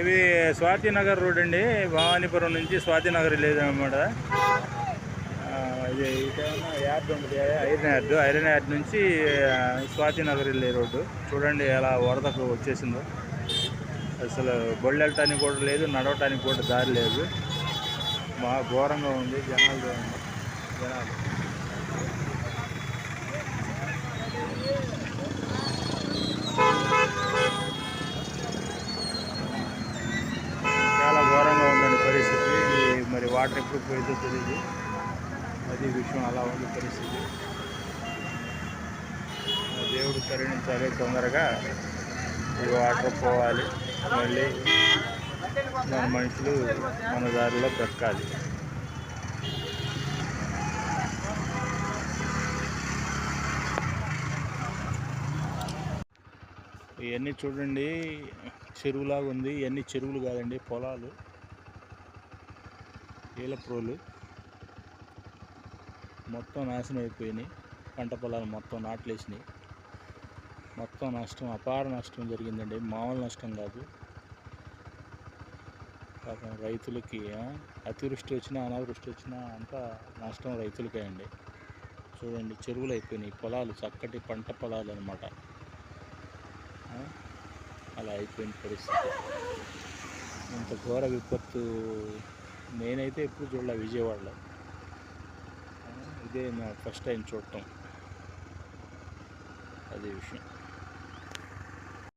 ఇది స్వాతి నగర్ రోడ్ అండి. భవానీపురం నుంచి స్వాతి నగర్ వెళ్ళేది అనమాట ఇది ఇటేమో యార్డ్ ఉంటుంది ఐరన్ యార్డ్. ఐరన్ యార్డ్ నుంచి స్వాతి నగర్ వెళ్ళే రోడ్డు. చూడండి ఎలా వరదకు వచ్చేసిందో. అసలు బొళ్ళు వెళ్ళటానికి కూడా లేదు నడవటానికి కూడా దారి లేదు. బాగా ఘోరంగా ఉంది జనాలు చాలా ఘోరంగా ఉందండి పరిస్థితి ఈ మరి వాటర్ ఎప్పుడు పోయిందో తెలియదు అది విషయం అలా ఉంది పరిస్థితి. దేవుడు కరుణించాలి తొందరగా ఈ వాటర్ పోవాలి. మళ్ళీ మన మనుషులు మన దారిలో బ్రతకాలి. ఇవన్నీ చూడండి చెరువులాగా ఉంది ఇవన్నీ చెరువులు కాదండి పొలాలు. ఈలప్రోలు మొత్తం నాశనం అయిపోయినాయి. పంట పొలాలు మొత్తం నాట్లేసినాయి. మొత్తం నష్టం అపార నష్టం జరిగిందండి. మామూలు నష్టం కాదు. పాపం రైతులకి అతివృష్టి వచ్చినా అనావృష్టి వచ్చినా అంతా నష్టం రైతులకే అండి. చూడండి చెరువులు అయిపోయినాయి. పొలాలు చక్కటి పంట పొలాలు అనమాట అలా అయిపోయిన పరిస్థితి. ఇంత ఘోర విపత్తు నేనైతే ఎప్పుడు చూడలే విజయవాడలో. ఇదే నా ఫస్ట్ టైం చూడటం. అదే విషయం.